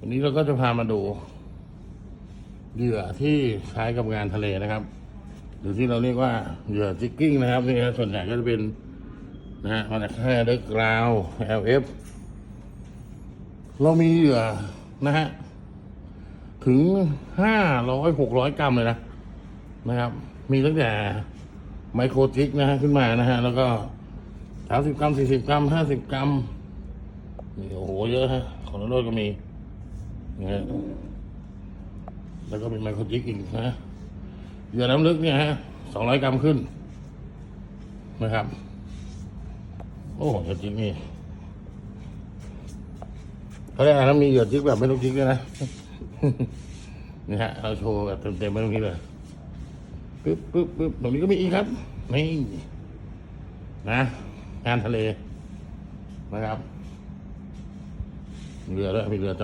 วันนี้เราก็จะพามาดูเหยื่อที่ใช้กับงานทะเลนะครับ หรือที่เราเรียกว่าเหยื่อจิกกิ้งนะครับนี่นะส่วนใหญ่ก็จะเป็นนะฮะมาจากแค่เด็กกราว LF เรามีเหยื่อนะฮะถึงห้าร้อยหกร้อยกรัมเลยนะนะครับ มีตั้งแต่ไมโครจิกนะฮะขึ้นมานะฮะ แล้วก็สามสิบกรัมสี่สิบกรัมห้าสิบกรัมนี่โอ้โหเยอะฮะ ของนักก็มี นะฮะแล้วก็มีไมโครจิกอีกนะเหยื่อน้ำลึกเนี่ยฮะสองร้อยกรัมขึ้น นะครับ โอ้โหเหยื่อจิกนี่เขาเรียกอะไรนะมีเหยื่อจิกแบบไม่ต้องจิกด้วยนะนี่ฮะเราโชว์แบบเต็มๆไปตรงนี้เลยปึ๊บปึ๊บปึ๊บตรงนี้ก็มีอีกครับนี่นะงานทะเลนะครับมีเรือด้วยมีเรือจ